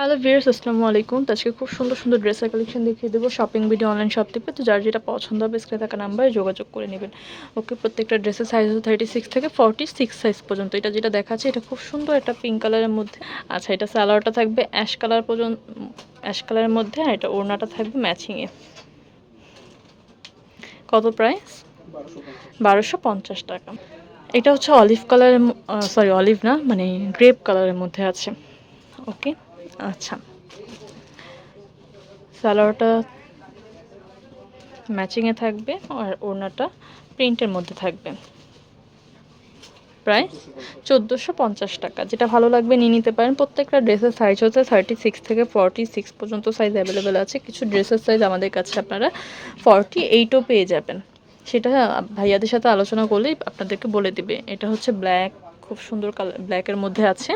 Hello viewers আসসালামু আলাইকুম। তো আজকে খুব সুন্দর সুন্দর ড্রেসের কালেকশন দেখিয়ে দেবো। শপিং ভিডিও অনলাইন শপ থেকে। তো যার যেটা পছন্দ হবে, স্ক্রিনে থাকা নাম্বারে যোগাযোগ করে নেবেন। ওকে, প্রত্যেকটা ড্রেসের সাইজ হচ্ছে থার্টি সিক্স থেকে ফর্টি সিক্স সাইজ পর্যন্ত। এটা যেটা দেখাচ্ছে, এটা খুব সুন্দর একটা পিঙ্ক কালারের মধ্যে। আচ্ছা এটা সালোয়ারটা থাকবে অ্যাশ কালার পর্যন্ত অ্যাশ কালারের মধ্যে। আর এটা ওড়নাটা থাকবে ম্যাচিংয়ে কত প্রাইস বারোশো পঞ্চাশ টাকা। এটা হচ্ছে অলিভ কালারের সরি অলিভ না মানে গ্রেপ কালারের মধ্যে আছে। ওকে। আচ্ছা। সালোয়ারটা ম্যাচিংয়ে থাকবে আর ওড়নাটা প্রিন্টের মধ্যে থাকবে। প্রাইস চোদ্দোশো পঞ্চাশ টাকা। যেটা ভালো লাগবে নিয়ে নিতে পারেন। প্রত্যেকটা ড্রেসের সাইজ হচ্ছে থার্টি সিক্স থেকে ফর্টি সিক্স পর্যন্ত সাইজ অ্যাভেলেবেল আছে। কিছু ড্রেসের সাইজ আমাদের কাছে আপনারা ফর্টি এইটও পেয়ে যাবেন। সেটা ভাইয়াদের সাথে আলোচনা করলেই আপনাদেরকে বলে দিবে। এটা হচ্ছে ব্ল্যাক খুব সুন্দর কালার ব্ল্যাকের মধ্যে আছে।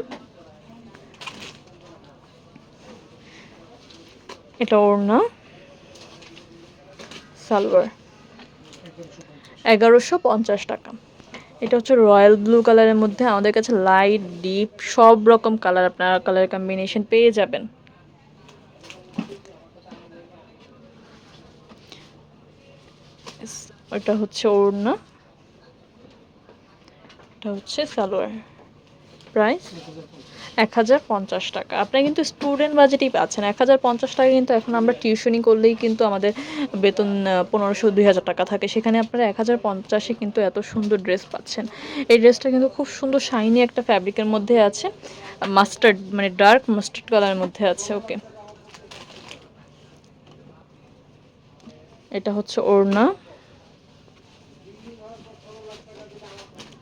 এটা ওড়না। সালোয়ার। এগারোশো পঞ্চাশ টাকা। এটা হচ্ছে রয়্যাল ব্লু কালারের মধ্যে। আমাদের কাছে লাইট, ডিপ, সব রকম কালার আপনারা কালার কম্বিনেশন পেয়ে যাবেন। এটা হচ্ছে ওড়না। এটা হচ্ছে সালোয়ার। প্রাইস এক হাজার পঞ্চাশ টাকা। আপনারা কিন্তু স্টুডেন্ট বাজেটেই পাচ্ছেন এক হাজার পঞ্চাশ টাকা কিন্তু এখন আমরা টিউশনি করলেই কিন্তু আমাদের বেতন পনেরোশো, দুই হাজার টাকা থাকে। সেখানে আপনারা এক হাজার পঞ্চাশে কিন্তু এত সুন্দর ড্রেস পাচ্ছেন। এই ড্রেসটা কিন্তু খুব সুন্দর শাইনি একটা ফ্যাব্রিকের মধ্যে আছে। মাস্টার্ড মানে ডার্ক মাস্টার্ড কালারের মধ্যে আছে ওকে এটা হচ্ছে ওড়না।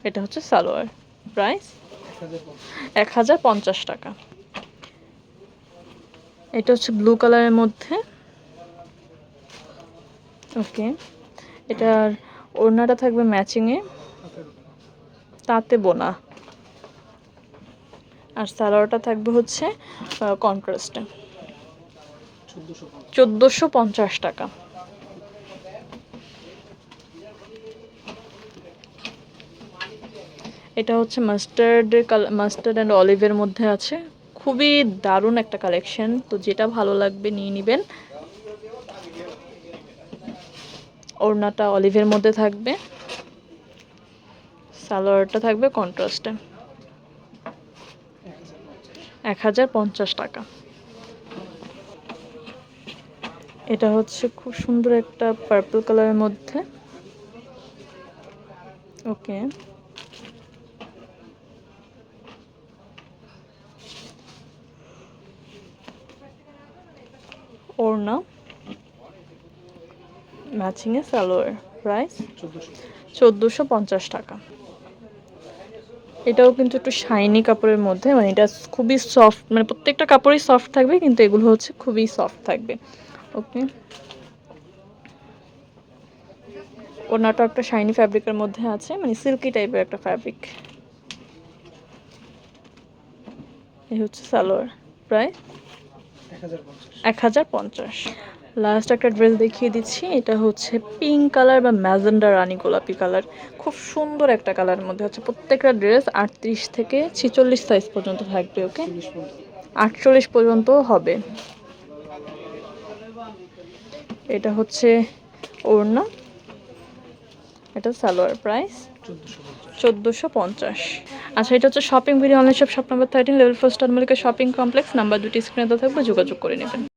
এটা হচ্ছে সালোয়ার। প্রাইস এক হাজার পঞ্চাশ টাকা। এটা হচ্ছে ব্লু কালারের মধ্যে। ওকে এটার ওড়নাটা থাকবে ম্যাচিংয়ে তাতে বোনা। আর সালোয়ারটা থাকবে হচ্ছে কন্ট্রাস্টে চোদ্দোশো পঞ্চাশ টাকা। এটা হচ্ছে মাস্টার্ড মাস্টার্ড অ্যান্ড অলিভের মধ্যে আছে। খুবই দারুণ একটা কালেকশন তো যেটা ভালো লাগবে নিয়ে নেবেন। ওড়নাটা অলিভের মধ্যে থাকবে। সালোয়ারটা থাকবে কন্ট্রাস্টে এক হাজার পঞ্চাশ টাকা। এটা হচ্ছে খুব সুন্দর একটা পার্পল কালারের মধ্যে। ওকে। ওড়না। ম্যাচিংয়ে সালোয়ার প্রাইস চোদ্দোশো পঞ্চাশ টাকা। এটাও কিন্তু একটু শাইনি কাপড়ের মধ্যে মানে এটা খুবই সফট মানে প্রত্যেকটা কাপড়ই সফট থাকবে, কিন্তু এগুলো হচ্ছে খুবই সফট থাকবে। ওকে ওনাটা একটা শাইনি ফ্যাব্রিকের মধ্যে আছে মানে সিল্কি টাইপের একটা ফ্যাব্রিক এই হচ্ছে সালোয়ার প্রায় এক হাজার পঞ্চাশ। লাস্ট একটা ড্রেস দেখিয়ে দিচ্ছি এটা হচ্ছে পিঙ্ক কালার বা ম্যাজেন্ডা রানি গোলাপি কালার খুব সুন্দর একটা কালারের মধ্যে হচ্ছে প্রত্যেকটা ড্রেস আটত্রিশ থেকে ছেচল্লিশ সাইজ পর্যন্ত থাকবে ওকে আটচল্লিশ পর্যন্ত হবে। এটা হচ্ছে ওড়না। এটা সালোয়ার প্রাইস চোদ্দোশো পঞ্চাশ। আচ্ছা এটা হচ্ছে shopping video online shop shop number thirteen level four star মালিকের শপিং কমপ্লেক্স নাম্বার দুটি স্ক্রিনে থাকবে, যোগাযোগ করে নেবেন।